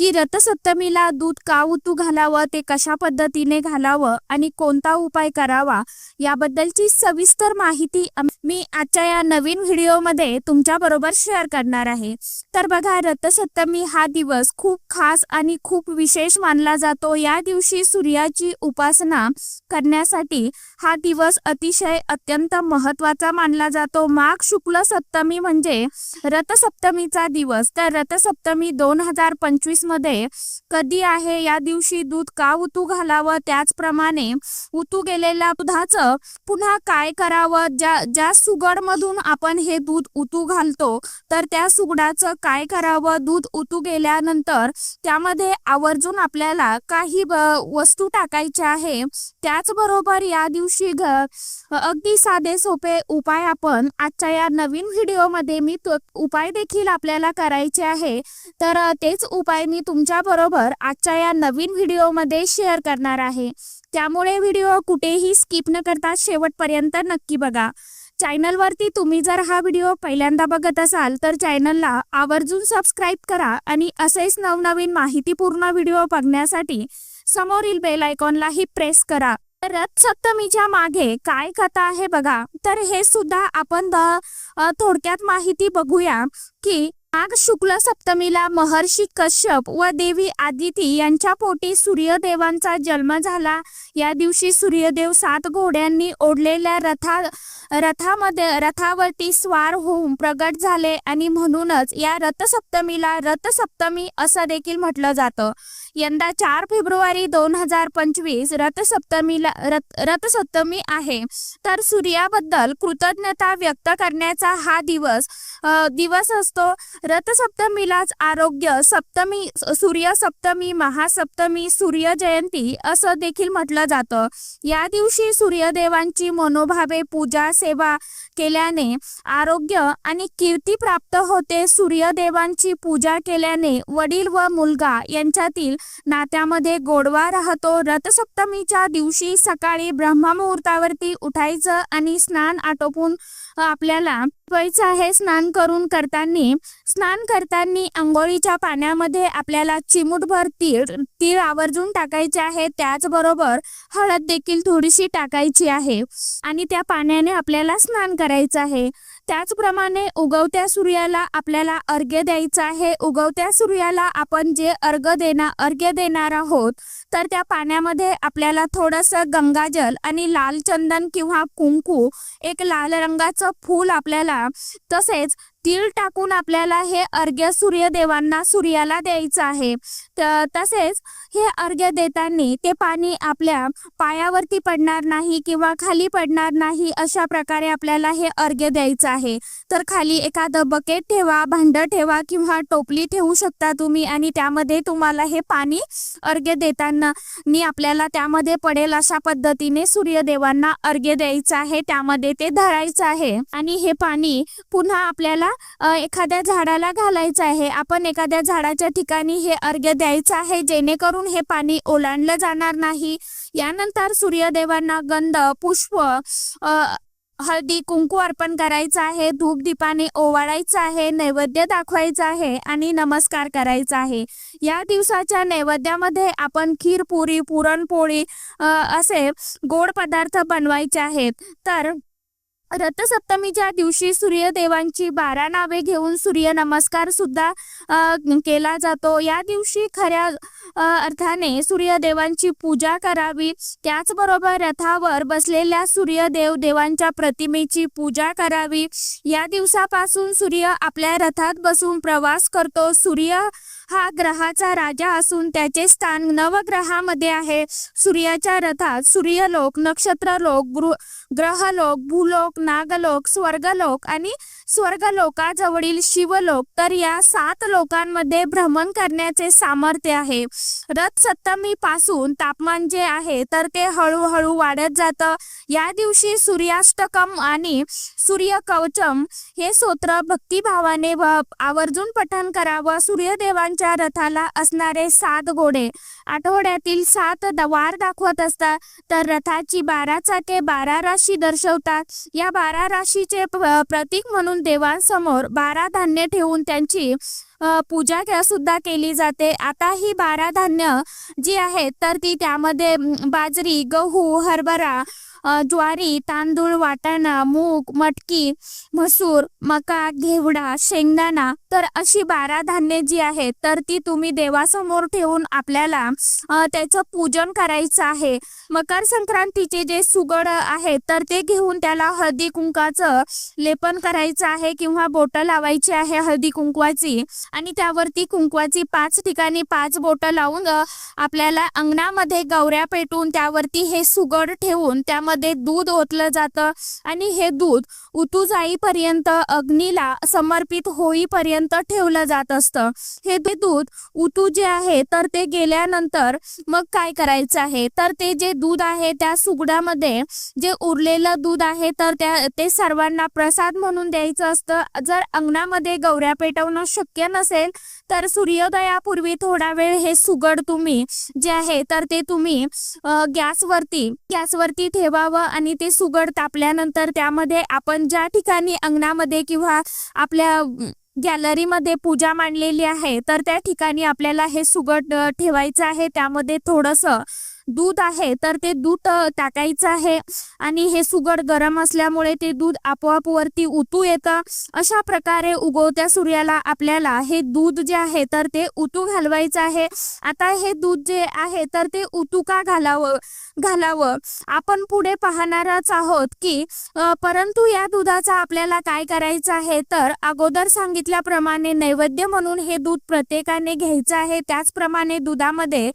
की रथसप्तमीला दूध का उतू घालावं ते कशा पद्धतीने घालावं आणि कोणता उपाय करावा याबद्दलची सविस्तर माहिती मी आजच्या या नवीन व्हिडिओमध्ये तुमच्या बरोबर शेअर करणार आहे. तर बघा रथसप्तमी हा दिवस खूप खास आणि खूप विशेष मानला जातो. या दिवशी सूर्याची उपासना करण्यासाठी हा दिवस अतिशय अत्यंत महत्त्वाचा मानला जातो. माघ शुक्ल सप्तमी म्हणजे रथसप्तमीचा दिवस. तर रथसप्तमी दोन हजार पंचवीस मध्ये कधी आहे या दिवशी दूध का उतू घालावं? त्याचप्रमाणे उतू गेलेल्या दुधाचं पुन्हा काय करावं? ज्या ज्या सुगड मधून आपण हे दूध उतू घालतो तर त्या सुगडाचं काय करावं? दूध उतू गेल्यानंतर त्यामध्ये आवर्जून आपल्याला काही वस्तू टाकायच्या आहे. त्याचबरोबर या दिवशी अगदी साधे सोपे उपाय आपण आजच्या या नवीन व्हिडिओमध्ये मी उपाय देखील आपल्याला करायचे आहे. तर तेच उपाय मी तुमच्या बरोबर आजच्या या नवीन व्हिडिओमध्ये शेअर करणार आहे. त्यामुळे व्हिडिओ कुठेही स्किप न करता शेवटपर्यंत नक्की बघा. चॅनलवरती तुम्ही जर हा व्हिडिओ पहिल्यांदा बघत असाल तर चॅनलला आवर्जून सबस्क्राईब करा आणि असेच नवनवीन माहितीपूर्ण व्हिडिओ बघण्यासाठी समोरील बेल आयकॉनलाही प्रेस करा. तर रथ सप्तमीच्या मागे काय कथा आहे बघा. तर हे सुद्धा आपण थोडक्यात माहिती बघूया की माघ शुक्ल सप्तमीला महर्षी कश्यप व देवी आदिती यांच्या पोटी सूर्यदेवांचा जन्म झाला. या दिवशी सूर्यदेव सात घोड्यांनी ओढलेल्या रथा रथामध्ये रथावरती स्वार होऊन प्रगट झाले आणि म्हणूनच या रथसप्तमीला रथसप्तमी असं देखील म्हटलं जातं. यंदा चार फेब्रुवारी दोन हजार पंचवीस रथसप्तमीला रथ रथसप्तमी आहे. तर सूर्याबद्दल कृतज्ञता व्यक्त करण्याचा हा दिवस दिवस असतो. रथसप्तमीलाच आरोग्य सप्तमी सूर्यसप्तमी महासप्तमी सूर्य जयंती असं देखील म्हटलं जातं. या दिवशी सूर्यदेवांची मनोभावे पूजा सेवा केल्याने आरोग्य आणि कीर्ती प्राप्त होते. सूर्यदेवांची पूजा केल्याने वडील व मुलगा यांच्यातील नात्यामध्ये गोडवा राहतो. रथसप्तमीच्या दिवशी सकाळी ब्रह्ममुहूर्तावरती उठायचं आणि स्नान आटोपून आपल्याला व्हायचं आहे स्नान करून करताना. स्नान करताना आंघोळीच्या पाण्यामध्ये आपल्याला चिमूटभर तीळ तीळ आवर्जून टाकायचे आहे. त्याचबरोबर हळद देखील थोडीशी टाकायची आहे. आणि त्या पाण्याने आपल्याला स्नान करायचं आहे. त्याचप्रमाणे उगवत्या सूर्याला आपल्याला अर्घ्य द्यायचं आहे. उगवत्या सूर्याला आपण जे अर्घ्य देणार अर्घ्य देणार आहोत तर त्या पाण्यामध्ये आपल्याला थोडंसं गंगाजल आणि लाल चंदन किंवा कुंकू एक लाल रंगाचं फूल आपल्याला तसेच तीळ टाकून आपल्याला हे अर्घ्य सूर्यदेवांना सूर्याला द्यायचं आहे. तसेच हे अर्घ्य देताना ते पाणी आपल्या पायावरती पडणार नाही किंवा खाली पडणार नाही अशा प्रकारे आपल्याला हे अर्घ्य द्यायचं आहे. तर खाली एखादं बकेट ठेवा भांड ठेवा किंवा टोपली ठेवू शकता तुम्ही आणि त्यामध्ये तुम्हाला हे पाणी अर्घ्य देताना नी आपल्याला त्यामध्ये पडेल अशा पद्धतीने सूर्यदेवांना अर्घ्य द्यायचं आहे. त्यामध्ये ते धरायचं आहे आणि हे पाणी पुन्हा आपल्याला अ, एखाद्या झाडाला घालायचं आहे. आपण एखाद्या झाडाच्या ठिकाणी हे अर्घ्य द्यायचं आहे जेणेकरून हे पाणी ओलांडलं जाणार नाही. यानंतर सूर्यदेवांना गंध पुष्प हळदी कुंकू अर्पण करायचं आहे धूप दीपाने ओवाळायचं आहे नैवेद्य दाखवायचं आहे आणि नमस्कार करायचा आहे. या दिवसाच्या नैवेद्यामध्ये आपण खीर पुरी पुरणपोळी असे गोड पदार्थ बनवायचे आहेत. तर रथसप्तमीच्या दिवशी सूर्यदेवांची बारा नावे घेऊन सूर्य नमस्कार सुद्धा केला जातो. या दिवशी खऱ्या अर्थाने सूर्यदेवांची पूजा करावी. त्याचबरोबर रथावर बसलेल्या सूर्यदेव देवांच्या प्रतिमेची पूजा करावी. या दिवसापासून सूर्य आपल्या रथात बसून प्रवास करतो. सूर्य हा ग्रहाचा राजा असून त्याचे स्थान नवग्रहामध्ये आहे. सूर्याच्या रथात सूर्यलोक नक्षत्रलोक ग्रहलोक भूलोक नागलोक स्वर्गलोक आणि स्वर्गलोकाजवळील शिवलोक तर या सात लोकांमध्ये भ्रमण करण्याचे सामर्थ्य आहे. रथ सप्तमी पासून तापमान जे आहे तर ते हळूहळू वाढत जातं. या दिवशी सूर्याष्टकम आणि सूर्य कवचम हे स्तोत्र भक्तिभावाने व आवर्जून पठण करावं. सूर्यदेवांच्या त्यांच्या रथाला असणारे सात घोडे. आठवड्यातील सात द- वार दाखवत असतात. तर रथाची बारा चाके बारा राशी दर्शवतात. या बारा राशीचे प्रतीक म्हणून देवांसमोर बारा धान्य ठेवून त्यांची पूजा सुद्धा केली जाते. आता ही बारा धान्य जी आहेत तर ती त्यामध्ये बाजरी गहू हरभरा ज्वारी तांदूळ वाटाणा मूग मटकी मसूर मका घेवडा शेंगदाणा तर अशी बारा धान्य जी आहेत तर ती तुम्ही देवासमोर ठेवून आपल्याला त्याचं पूजन करायचं आहे. मकर संक्रांतीचे जे सुगड आहे तर ते घेऊन त्याला हळदी कुंकाचं लेपन करायचं आहे किंवा बोटं लावायची आहे हळदी कुंकवाची. आणि त्यावरती कुंकवाची पाच ठिकाणी पाच बोटं लावून आपल्याला अंगणामध्ये गौऱ्या पेटून त्यावरती हे सुगड ठेवून त्यामध्ये दूध ओतलं जातं. आणि हे दूध उतू जाईपर्यंत अग्नीला समर्पित होईपर्यंत ठेवलं जात असतं. हे दूध उतू जे आहे तर ते गेल्यानंतर मग काय करायचं आहे? तर ते जे दूध आहे त्या सुगडामध्ये जे उरलेलं दूध आहे तर त्या ते सर्वांना प्रसाद म्हणून द्यायचं असतं. जर अंगणामध्ये गौऱ्या पेटवणं शक्य नसेल तर सूर्योदयापूर्वी थोडा वेळ हे सुगड तुम्ही जे आहे तर ते तुम्ही गॅसवरती गॅसवरती ठेवावं आणि ते सुगड तापल्यानंतर त्यामध्ये आपण ज्या ठिकाणी अंगणामध्ये किंवा आपल्या गॅलरीमध्ये पूजा मांडलेली आहे तर त्या ठिकाणी आपल्याला हे सुगट ठेवायचं आहे. त्यामध्ये थोडंसं दूध आहे तर ते दूध टाकायचं आहे. आणि हे सुगड गरम असल्यामुळे ते दूध आपोआप वरती उतू येतं. अशा प्रकारे उगवत्या सूर्याला आपल्याला हे दूध जे आहे तर ते उतू घालवायचं आहे. आता हे दूध जे आहे तर ते उतू का घालावं घालावं? आपण पुढे पाहणारच आहोत की परंतु या दुधाचा आपल्याला काय करायचं आहे तर अगोदर सांगितल्याप्रमाणे नैवेद्य म्हणून हे दूध प्रत्येकाने घ्यायचं आहे. त्याचप्रमाणे दुधामध्ये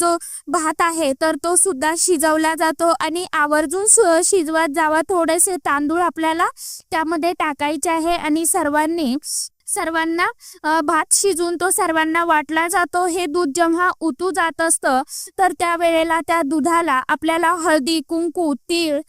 जो भात आहे तर तो सुद्धा शिजवला जातो आणि आवर्जून शिजवत जावा. थोडेसे तांदूळ आपल्याला त्यामध्ये टाकायचे आहे आणि सर्वांनी सर्वांना भात शिजून तो सर्वांना वाटला जातो. हे दूध जेव्हा उतू जात असतं तर त्यावेळेला त्या दुधाला आपल्याला हळदी कुंकू तीळ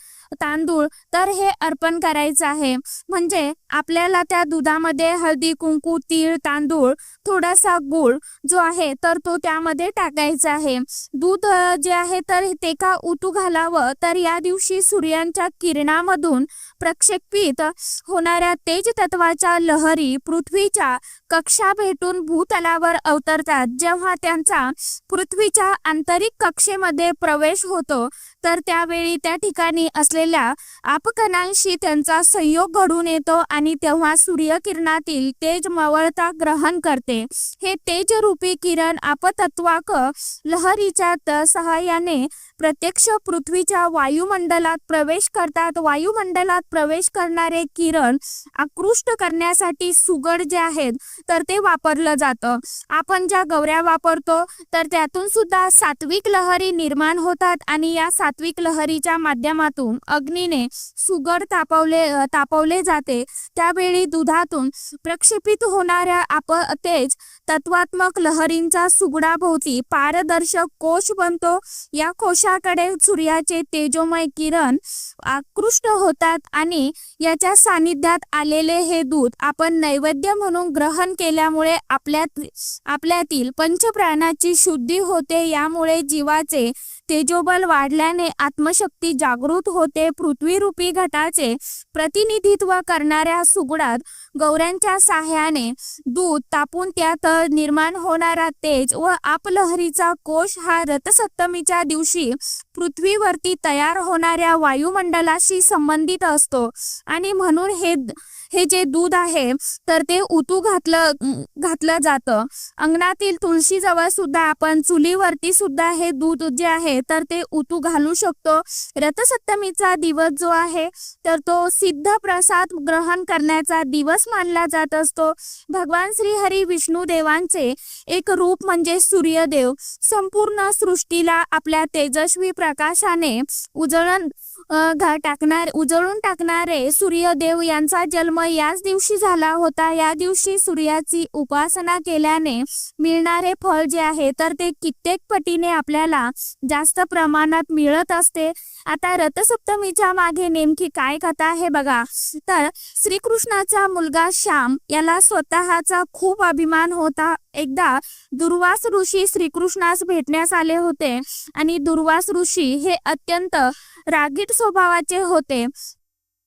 तांदूळ तर हे अर्पण करायचं आहे. म्हणजे आपल्याला त्या दुधामध्ये हळदी कुंकू तीळ तांदूळ थोडासा गुळ जो आहे तर तो त्यामध्ये टाकायचा आहे. दूध जे आहे तर ते का उतू घालावं तर या दिवशी सूर्यांच्या किरणामधून प्रक्षेपित होणाऱ्या तेज तत्वाच्या लहरी पृथ्वीच्या कक्षा भेटून भूतलावर अवतरतात. जेव्हा त्यांचा पृथ्वीच्या आंतरिक कक्षेमध्ये प्रवेश होतो तर त्यावेळी त्या ठिकाणी असलेल्या आपकणांशी त्यांचा संयोग घडून येतो आणि तेव्हा सूर्यकिरणातील तेज मवळता ग्रहण करते. हे तेजरूपी किरण आपतत्वाक लहरीच्या त- सहाय्याने प्रत्यक्ष पृथ्वीच्या वायुमंडलात प्रवेश करतात. वायुमंडलात प्रवेश करणारे किरण आकृष्ट करण्यासाठी सुगड जे आहेत तर ते वापरलं जातं. आपण ज्या गौऱ्या वापरतो तर त्यातून सुद्धा सात्विक लहरी निर्माण होतात आणि या सात्विक लहरीच्या माध्यमातून अग्नीने सुगड तापवले तापवले जाते. त्यावेळी दुधातून प्रक्षेपित होणाऱ्या आप तेज तत्वात्मक लहरींचा सुगडाभोवती पारदर्शक कोश बनतो. या कोशाकडे सूर्याचे तेजोमय किरण आकृष्ट होतात आणि याच्या सानिध्यात आलेले हे दूध आपण नैवेद्य म्हणून ग्रहण केल्यामुळे आपल्यात आपल्यातील पंचप्राणाची शुद्धी होते यामुळे जीवाचे तेजोबल वाढल्याने आत्मशक्ती जागृत होते. पृथ्वीरूपी घटाचे प्रतिनिधित्व करणाऱ्या सुगडात गौऱ्यांच्या साह्याने दूध तापून त्यात निर्माण होणारा तेज व आपलहरीचा कोश हा रथसप्तमीच्या दिवशी पृथ्वीवरती तयार होणाऱ्या वायुमंडलाशी संबंधित असतो. आणि म्हणून हे हे जे दूध आहे तर ते उतू घातलं घातलं जातं. अंगणातील तुळशीजवळ सुद्धा आपण चुलीवरती सुद्धा हे दूध जे आहे तर ते उतू घालू शकतो. रथसप्तमीचा दिवस जो आहे तर तो सिद्ध प्रसाद ग्रहण करण्याचा दिवस मानला जात असतो. भगवान श्री हरी विष्णू देवांचे एक रूप म्हणजे सूर्यदेव. संपूर्ण सृष्टीला आपल्या तेजस्वी प्रकाशाने उजळण घा टाकणार उजळून टाकणारे सूर्यदेव यांचा जन्म याच दिवशी झाला होता. या दिवशी सूर्याची उपासना केल्याने मिळणारे फळ जे आहे तर ते कित्येक पटीने आपल्याला जास्त प्रमाणात मिळत असते. आता रथसप्तमीच्या मागे नेमकी काय कथा आहे बघा. तर श्रीकृष्णाचा मुलगा श्याम याला स्वतःचा खूप अभिमान होता. एकदा दुर्वास ऋषी श्रीकृष्णास भेटण्यास आले होते आणि दुर्वास ऋषी हे अत्यंत रागीट स्वभावाचे होते.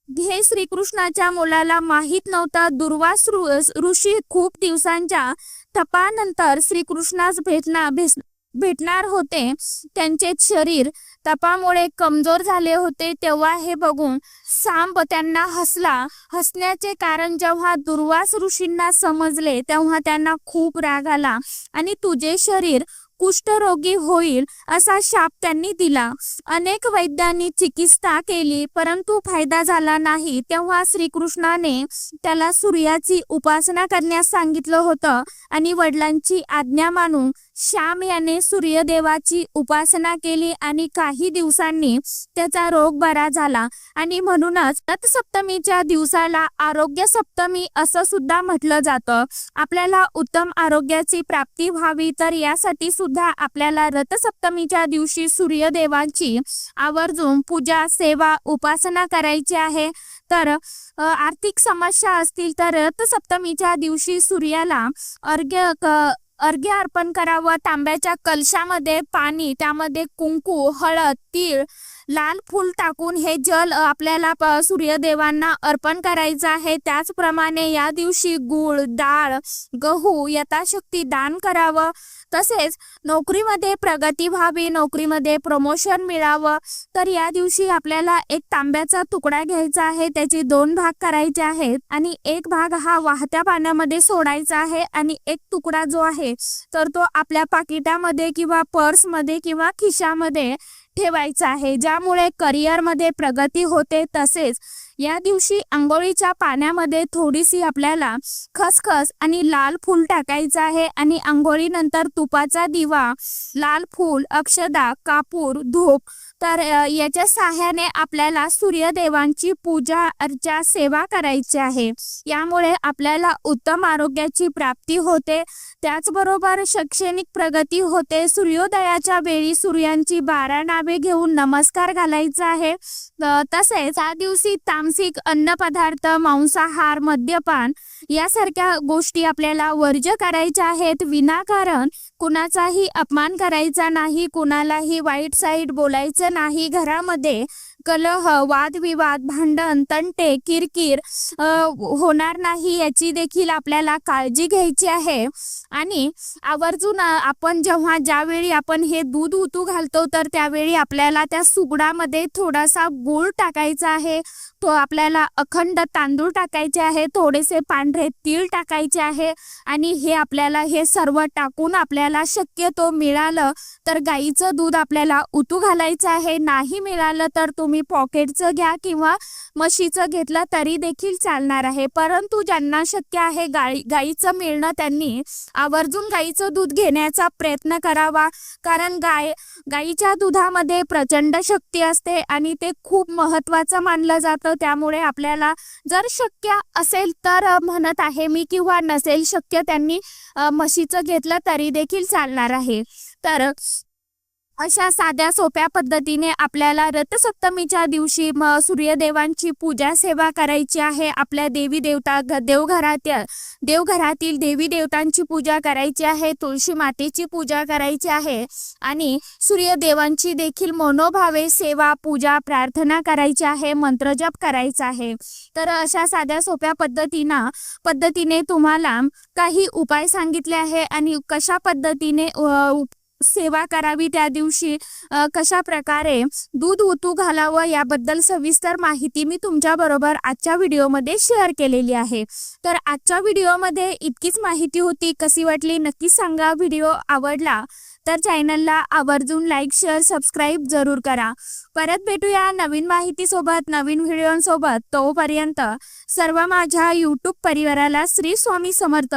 हे श्रीकृष्णाच्या मुलाला माहीत नव्हतं दुर्वास ऋषी खूप दिवसांच्या तपानंतर श्रीकृष्णास भेटना भेस- भेटणार होते. त्यांचे शरीर तपामुळे कमजोर झाले होते. तेव्हा हे बघून सांब त्यांना हसला. हसण्याचे कारण जेव्हा दुर्वास ऋषींना समजले तेव्हा त्यांना खूप राग आला. आणि तुझे शरीर कुष्ठरोगी होईल असा शाप त्यांनी दिला. अनेक वैद्यांनी चिकित्सा केली परंतु फायदा झाला नाही. तेव्हा श्रीकृष्णाने त्याला सूर्याची उपासना करण्यास सांगितलं होतं आणि वडिलांची आज्ञा मानून श्याम याने सूर्यदेवाची उपासना केली आणि काही दिवसांनी त्याचा रोग बरा झाला. आणि म्हणूनच रथसप्तमीच्या दिवसाला आरोग्य सप्तमी असं सुद्धा म्हटलं जातं. आपल्याला उत्तम आरोग्याची प्राप्ती व्हावी तर यासाठी सुद्धा आपल्याला रथसप्तमीच्या दिवशी सूर्यदेवाची आवर्जून पूजा सेवा उपासना करायची आहे. तर आर्थिक समस्या असतील तर रथसप्तमीच्या दिवशी सूर्याला अर्घ्य क- अर्घ्य अर्पण करावं. तांब्याच्या कलशामध्ये पाणी त्यामध्ये कुंकू हळद तीळ लाल फूल टाकून हे जल आपल्याला सूर्यदेवांना अर्पण करायचं आहे. त्याचप्रमाणे या दिवशी गूळ डाळ गहू यथाशक्ती दान करावं. तसेच नोकरीमध्ये प्रगती व्हावी नोकरीमध्ये प्रमोशन मिळावं. तर या दिवशी आपल्याला एक तांब्याचा तुकडा घ्यायचा आहे. त्याचे दोन भाग करायचे आहेत. आणि एक भाग हा वाहत्या पाण्यामध्ये सोडायचा आहे. आणि एक तुकडा जो आहे तर तो आपल्या पाकिटामध्ये किंवा पर्समध्ये किंवा खिशामध्ये ठेवायचा आहे ज्यामुळे करिअरमध्ये प्रगती होते तसेच या दिवशी आंघोळीच्या पाण्यामध्ये थोडीशी आपल्याला खसखस आणि लाल फूल टाकायचं आहे आणि आंघोळीनंतर तुपाचा दिवा लाल फूल अक्षदा कापूर धूप तर याच्या सहाय्याने आपल्याला सूर्यदेवांची पूजा अर्चा सेवा करायची आहे. यामुळे आपल्याला उत्तम आरोग्याची प्राप्ती होते. त्याचबरोबर शैक्षणिक प्रगती होते. सूर्योदयाच्या वेळी सूर्यांची बारा नावे घेऊन नमस्कार घालायचा आहे. तसेच त्या दिवशी तामसिक अन्नपदार्थ मांसाहार मद्यपान यासारख्या गोष्टी आपल्याला वर्ज्य करायच्या आहेत. विनाकारण कुणाचाही अपमान करायचा नाही कुणालाही वाईट साईड बोलायचं नाही. घरामध्ये कलह वादविवाद भांडण तंटे किरकिर होणार नाही याची देखील आपल्याला काळजी घ्यायची आहे. आणि आवर्जून आपण जेव्हा ज्यावेळी आपण हे दूध उतू घालतो तर त्यावेळी आपल्याला त्या सुगडामध्ये थोडासा गूळ टाकायचा आहे. तो आपल्याला अखंड तांदूळ टाकायचे आहे थोडेसे पांढरे तीळ टाकायचे आहे. आणि हे आपल्याला हे सर्व टाकून आपल्याला शक्यतो मिळालं तर गाईचं दूध आपल्याला उतू घालायचं आहे. नाही मिळालं तर तुम्ही पॉकेटचं घ्या किंवा म्हशीचं घेतलं तरी देखील चालणार आहे. परंतु ज्यांना शक्य आहे गाई गाईचं मिळणं त्यांनी आवर्जून गाईचं दूध घेण्याचा प्रयत्न करावा. कारण गाय गाईच्या दुधामध्ये प्रचंड शक्ती असते आणि ते खूप महत्त्वाचं मानलं जातं. त्यामुळे आपल्याला जर शक्य असेल तर म्हणत आहे मी किंवा नसेल शक्य त्यांनी म्हशीचं घेतलं तरी देखील चालणार आहे. तर अशा साध्या सोप्या पद्धतीने आपल्याला रथसप्तमीच्या दिवशी सूर्यदेवांची पूजा सेवा करायची आहे. आपल्या देवी देवता देवघरातील देवघरातील देवी देवतांची पूजा करायची आहे. तुळशी मातेची पूजा करायची आहे. आणि सूर्यदेवांची देखील मनोभावे सेवा पूजा प्रार्थना करायची आहे. मंत्रजप करायचा आहे. तर अशा साध्या सोप्या पद्धतीनं पद्धतीने तुम्हाला काही उपाय सांगितले आहे. आणि कशा पद्धतीने सेवा करावी त्या दिवशी कशा प्रकारे दूध उतू घालावं याबद्दल सविस्तर माहिती मी तुमच्या बरोबर आजच्या व्हिडिओमध्ये शेअर केलेली आहे. तर आजच्या व्हिडिओमध्ये इतकीच माहिती होती. कशी वाटली नक्की सांगा. व्हिडिओ आवडला तर चॅनलला आवर्जून लाईक शेअर सबस्क्राईब जरूर करा. परत भेटूया नवीन माहितीसोबत नवीन व्हिडिओंसोबत. तोपर्यंत सर्व माझ्या यूट्यूब परिवाराला श्री स्वामी समर्थ.